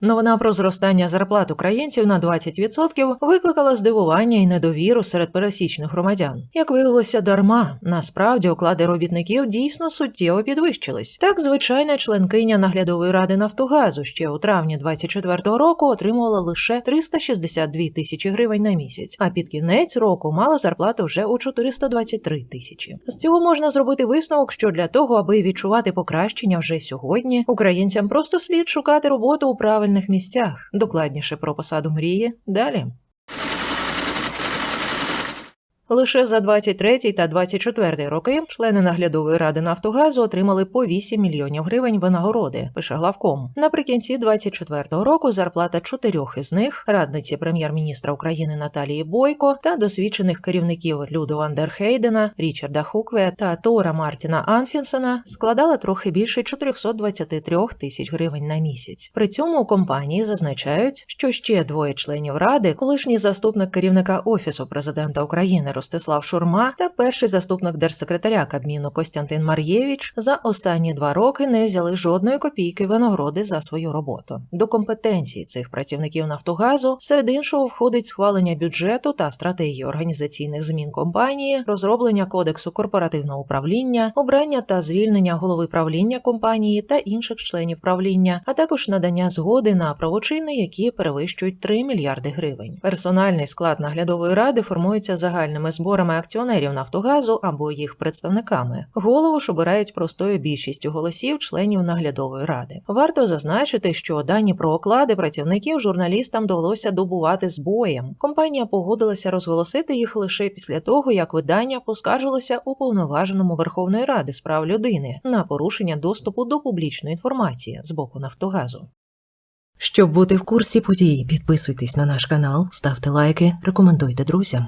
Новина про зростання зарплат українців на 20% викликала здивування і недовіру серед пересічних громадян. Як виявилося, дарма насправді оклади робітників дійсно суттєво підвищились. Так, звичайна членкиня наглядової ради Нафтогазу ще у травні 24-го року отримувала лише 362 тисячі гривень на місяць, а під кінець року мала зарплату вже у 423 тисячі. З цього можна зробити висновок, що для того, аби відчувати покращення вже сьогодні, українцям просто слід шукати роботу у правильних місцях. Докладніше про посаду мрії далі. Лише за 23 та 24 роки члени наглядової ради Нафтогазу отримали по 8 мільйонів гривень винагороди, пише главком. Наприкінці 24 року зарплата чотирьох із них радниці прем'єр-міністра України Наталії Бойко та досвідчених керівників Люду Вандерхейдена, Річарда Хукве та Тора Мартіна Анфінсена складала трохи більше 423 тисяч гривень на місяць. При цьому у компанії зазначають, що ще двоє членів ради, колишній заступник керівника офісу президента України Ростислав Шурма та перший заступник держсекретаря Кабміну Костянтин Мар'євіч за останні два роки не взяли жодної копійки винагороди за свою роботу. До компетенції цих працівників Нафтогазу серед іншого входить схвалення бюджету та стратегії організаційних змін компанії, розроблення кодексу корпоративного управління, обрання та звільнення голови правління компанії та інших членів правління, а також надання згоди на правочини, які перевищують 3 мільярди гривень. Персональний склад наглядової ради формується загальними зборами акціонерів Нафтогазу або їх представниками. Голову ж обирають простою більшістю голосів членів наглядової ради. Варто зазначити, що дані про оклади працівників журналістам довелося добувати з боєм. Компанія погодилася розголосити їх лише після того, як видання поскаржилося уповноваженому Верховної Ради з прав людини на порушення доступу до публічної інформації з боку Нафтогазу. Щоб бути в курсі подій, підписуйтесь на наш канал, ставте лайки, рекомендуйте друзям.